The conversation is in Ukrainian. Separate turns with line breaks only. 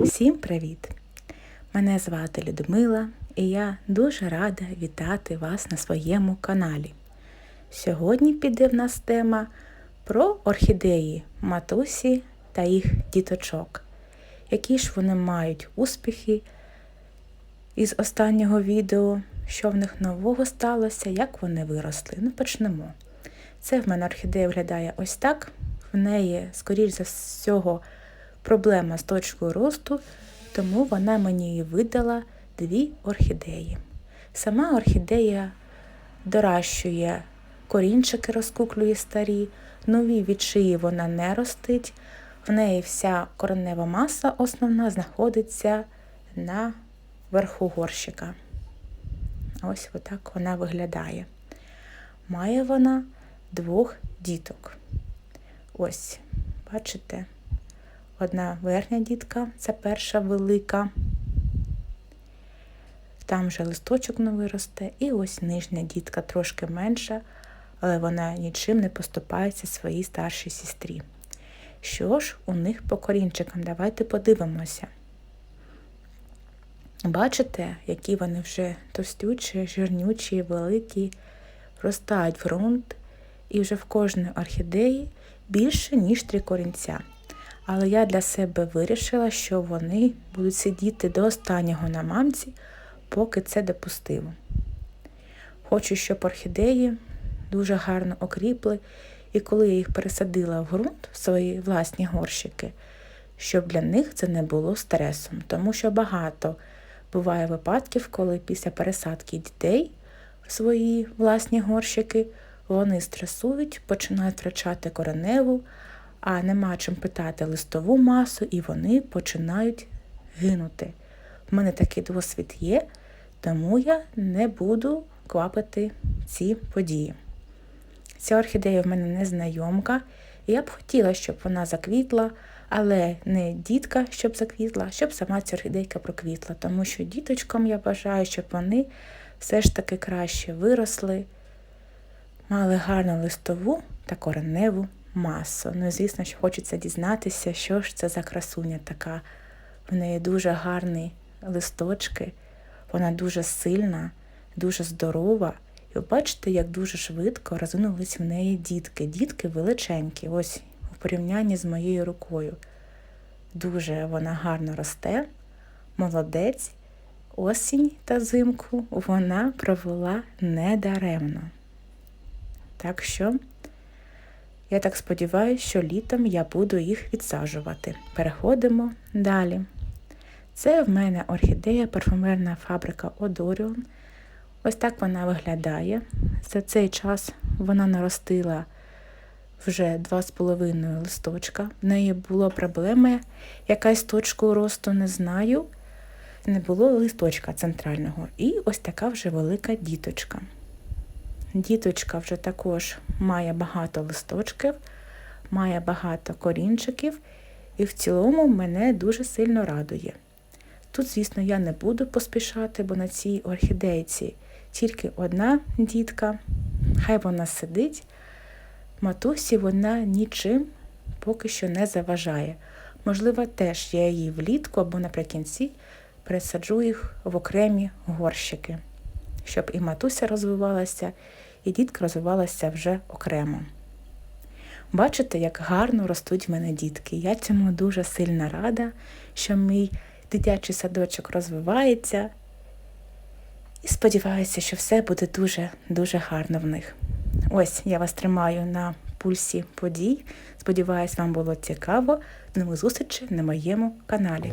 Всім привіт! Мене звати Людмила і я дуже рада вітати вас на своєму каналі. Сьогодні піде в нас тема про орхідеї матусі та їх діточок. Які ж вони мають успіхи із останнього відео, що в них нового сталося, як вони виросли. Ну, почнемо. Це в мене орхідея виглядає ось так. В неї, скоріш за всього, проблема з точкою росту, тому вона мені видала дві орхідеї. Сама орхідея доращує корінчики, розкуклює старі, нові від вона не ростить. В неї вся коренева маса основна знаходиться на верху горщика. Ось отак вона виглядає. Має вона двох діток. Ось, бачите? Одна верхня дітка, це перша велика. Там вже листочок новий росте. І ось нижня дітка трошки менша, але вона нічим не поступається своїй старшій сестрі. Що ж у них по корінчикам? Давайте подивимося. Бачите, які вони вже товстючі, жирнючі, великі, ростають ґрунт, і вже в кожної орхідеї більше, ніж три корінця. Але я для себе вирішила, що вони будуть сидіти до останнього на мамці, поки це допустимо. Хочу, щоб орхідеї дуже гарно окріпли, і коли я їх пересадила в ґрунт, в свої власні горщики, щоб для них це не було стресом, тому що багато буває випадків, коли після пересадки дітей в свої власні горщики вони стресують, починають втрачати кореневу а нема чим питати листову масу, і вони починають гинути. У мене такий досвід є, тому я не буду квапити ці події. Ця орхідея в мене незнайомка, і я б хотіла, щоб вона заквітла, але не дітка, щоб заквітла, щоб сама ця орхідейка проквітла, тому що діточкам я бажаю, щоб вони все ж таки краще виросли, мали гарну листову та кореневу масу. Ну, звісно, що хочеться дізнатися, що ж це за красуня така. В неї дуже гарні листочки, вона дуже сильна, дуже здорова. І ви бачите, як дуже швидко розвинулись в неї дітки. Дітки величенькі, ось у порівнянні з моєю рукою. Дуже вона гарно росте, молодець, осінь та зимку вона провела недаремно. Так що. Я так сподіваюся, що літом я буду їх відсаджувати. Переходимо далі. Це в мене орхідея, парфумерна фабрика Одоріон. Ось так вона виглядає. За цей час вона наростила вже 2,5 листочка. В неї була проблема, якась точку росту не знаю. Не було листочка центрального. І ось така вже велика діточка. Діточка вже також має багато листочків, має багато корінчиків, і в цілому мене дуже сильно радує. Тут, звісно, я не буду поспішати, бо на цій орхідейці тільки одна дітка, хай вона сидить, матусі вона нічим поки що не заважає. Можливо, теж я її влітку або наприкінці пересаджу їх в окремі горщики щоб і матуся розвивалася, і дітка розвивалася вже окремо. Бачите, як гарно ростуть в мене дітки. Я цьому дуже сильно рада, що мій дитячий садочок розвивається. І сподіваюся, що все буде дуже-дуже гарно в них. Ось я вас тримаю на пульсі подій. Сподіваюсь, вам було цікаво. До нових зустрічей на моєму каналі.